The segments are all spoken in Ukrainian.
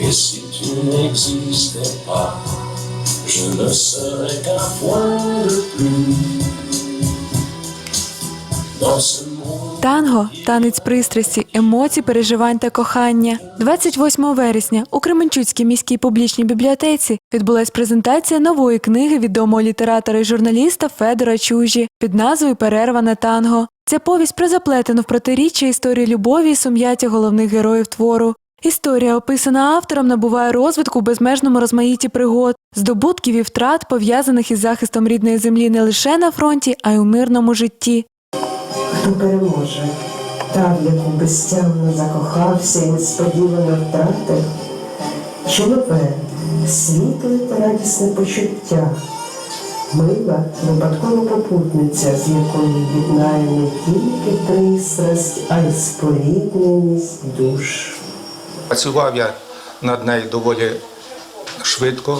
Et si tu n'existais pas, je ne serais qu'un point de plus dans ce. Танго танець пристрасті, емоцій, переживань та кохання. 28 вересня у Кременчуцькій міській публічній бібліотеці відбулась презентація нової книги відомого літератора і журналіста Федора Чужі під назвою Перерване танго. Ця повість про заплетену в протиріччя історію любові і сум'яття головних героїв твору. Історія, описана автором, набуває розвитку в безмежному розмаїтті пригод, здобутків і втрат, пов'язаних із захистом рідної землі не лише на фронті, а й у мирному житті. Хто переможе, та, в яку безтямно закохався і несподівано втратив, чи нове, світле та радісне почуття, мила випадкова попутниця, з якою єднає не тільки пристрасть, а й спорідненість душ. Працював я над нею доволі швидко.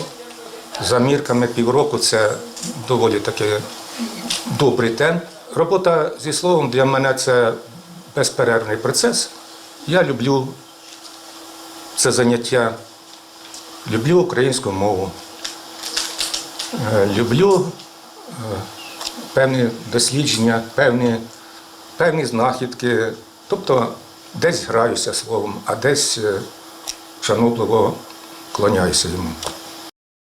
За мірками півроку це доволі таки добрий темп. Робота зі словом для мене це безперервний процес. Я люблю це заняття, люблю українську мову, люблю е, певні дослідження, певні, певні знахідки. Тобто десь граюся словом, а десь е, шанобливо клоняюся йому.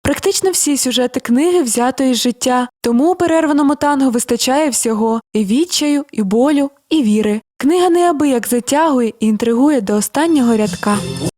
Практично всі сюжети книги взято із життя, тому у перерваному танго вистачає всього і відчаю, і болю, і віри. Книга неабияк затягує і інтригує до останнього рядка.